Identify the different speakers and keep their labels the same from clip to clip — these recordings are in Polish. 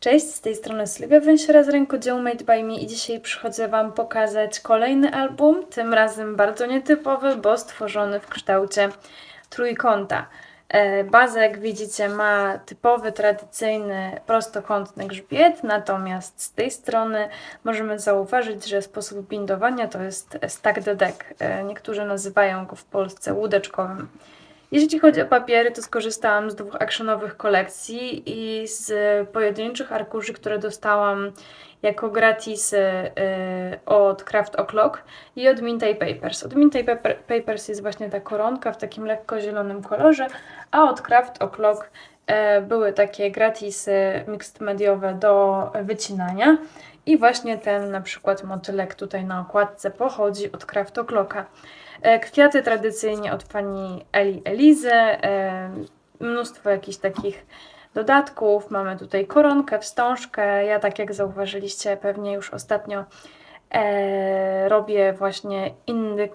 Speaker 1: Cześć, z tej strony Sylwia Węsiera z rękodziełu Made by Me i dzisiaj przychodzę Wam pokazać kolejny album, tym razem bardzo nietypowy, bo stworzony w kształcie trójkąta. E, Bazę, jak widzicie, ma typowy, tradycyjny, prostokątny grzbiet, natomiast z tej strony możemy zauważyć, że sposób bindowania to jest stack the deck. E, Niektórzy nazywają go w Polsce łódeczkowym. Jeśli chodzi o papiery, to skorzystałam z dwóch actionowych kolekcji i z pojedynczych arkuszy, które dostałam jako gratis y, od Craft O'Clock i od Minty Papers. Od Minty Paper, Papers jest właśnie ta koronka w takim lekko zielonym kolorze, a od Craft O'Clock y, były takie gratisy mixed mediowe do wycinania. I właśnie ten na przykład motylek tutaj na okładce pochodzi od Craft O'Clocka. E, Kwiaty tradycyjnie od pani Eli Elizy, e, mnóstwo jakichś takich dodatków. Mamy tutaj koronkę, wstążkę. Ja tak jak zauważyliście pewnie już ostatnio e, robię właśnie inny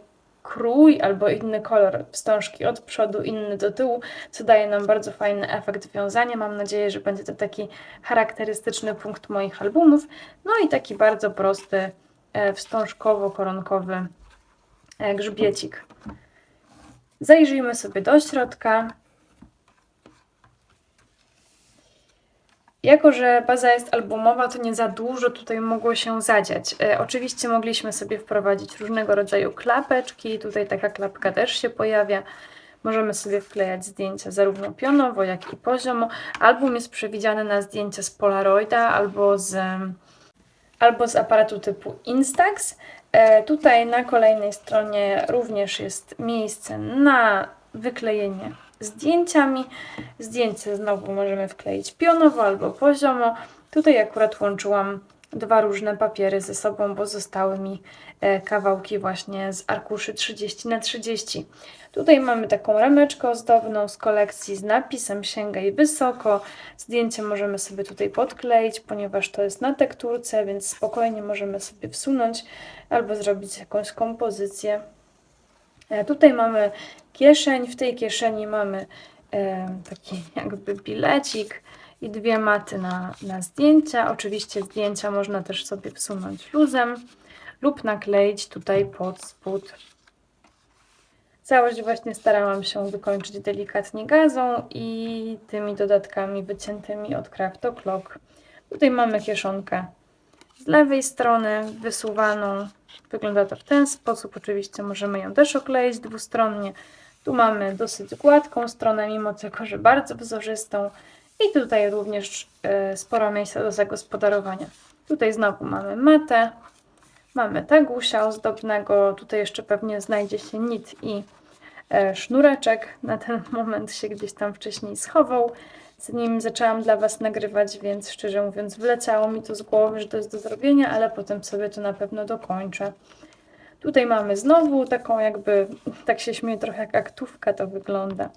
Speaker 1: krój albo inny kolor wstążki od przodu, inny do tyłu, co daje nam bardzo fajny efekt wiązania. Mam nadzieję, że będzie to taki charakterystyczny punkt moich albumów. No i taki bardzo prosty e, wstążkowo-koronkowy e, grzbiecik. Zajrzyjmy sobie do środka. Jako, że baza jest albumowa, to nie za dużo tutaj mogło się zadziać. E, oczywiście mogliśmy sobie wprowadzić różnego rodzaju klapeczki. Tutaj taka klapka też się pojawia. Możemy sobie wklejać zdjęcia zarówno pionowo, jak i poziomo. Album jest przewidziany na zdjęcia z Polaroida albo z, albo z aparatu typu Instax. E, tutaj na kolejnej stronie również jest miejsce na wyklejenie zdjęciami. Zdjęcie znowu możemy wkleić pionowo albo poziomo. Tutaj akurat łączyłam dwa różne papiery ze sobą, bo zostały mi e, kawałki właśnie z arkuszy 30 na 30. Tutaj mamy taką rameczkę ozdobną z kolekcji z napisem Sięgaj wysoko. Zdjęcie możemy sobie tutaj podkleić, ponieważ to jest na tekturce, więc spokojnie możemy sobie wsunąć albo zrobić jakąś kompozycję. E, Tutaj mamy kieszeń, w tej kieszeni mamy e, taki jakby bilecik i dwie maty na, na zdjęcia. Oczywiście zdjęcia można też sobie wsunąć luzem lub nakleić tutaj pod spód. Całość właśnie starałam się wykończyć delikatnie gazą i tymi dodatkami wyciętymi od Craft O'Clock. Tutaj mamy kieszonkę z lewej strony wysuwaną. Wygląda to w ten sposób. Oczywiście możemy ją też okleić dwustronnie. Tu mamy dosyć gładką stronę, mimo tego, że bardzo wzorzystą. I tutaj również e, sporo miejsca do zagospodarowania. Tutaj znowu mamy matę, mamy tagusia ozdobnego. Tutaj jeszcze pewnie znajdzie się nit i e, sznureczek. Na ten moment się gdzieś tam wcześniej schował zanim zaczęłam dla Was nagrywać, więc szczerze mówiąc, wleciało mi to z głowy, że to jest do zrobienia, ale potem sobie to na pewno dokończę. Tutaj mamy znowu taką jakby, tak się śmieję trochę jak aktówka to wygląda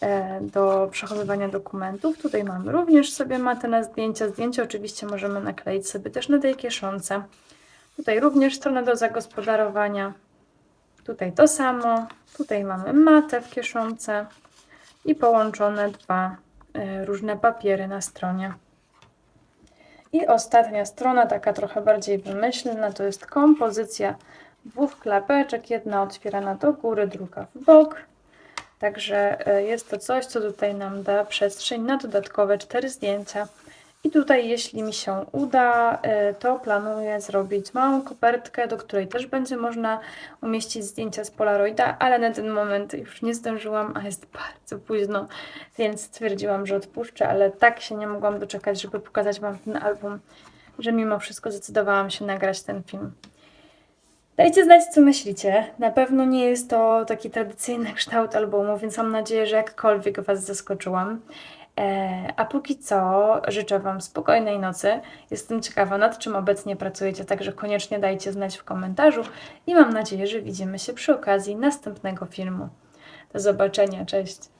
Speaker 1: e, do przechowywania dokumentów. Tutaj mamy również sobie matę na zdjęcia. Zdjęcia oczywiście możemy nakleić sobie też na tej kieszonce. Tutaj również strona do zagospodarowania. Tutaj to samo. Tutaj mamy matę w kieszonce i połączone dwa różne papiery na stronie. I ostatnia strona, taka trochę bardziej wymyślna, to jest kompozycja dwóch klapeczek. Jedna otwierana do góry, druga w bok. Także e, jest to coś, co tutaj nam da przestrzeń na dodatkowe cztery zdjęcia. I tutaj, jeśli mi się uda, e, to planuję zrobić małą kopertkę, do której też będzie można umieścić zdjęcia z Polaroida, ale na ten moment już nie zdążyłam, a jest bardzo późno, więc stwierdziłam, że odpuszczę, ale tak się nie mogłam doczekać, żeby pokazać Wam ten album, że mimo wszystko zdecydowałam się nagrać ten film. Dajcie znać, co myślicie. Na pewno nie jest to taki tradycyjny kształt albumu, więc mam nadzieję, że jakkolwiek Was zaskoczyłam. E, a póki co życzę Wam spokojnej nocy. Jestem ciekawa, nad czym obecnie pracujecie, także koniecznie dajcie znać w komentarzu i mam nadzieję, że widzimy się przy okazji następnego filmu. Do zobaczenia, cześć!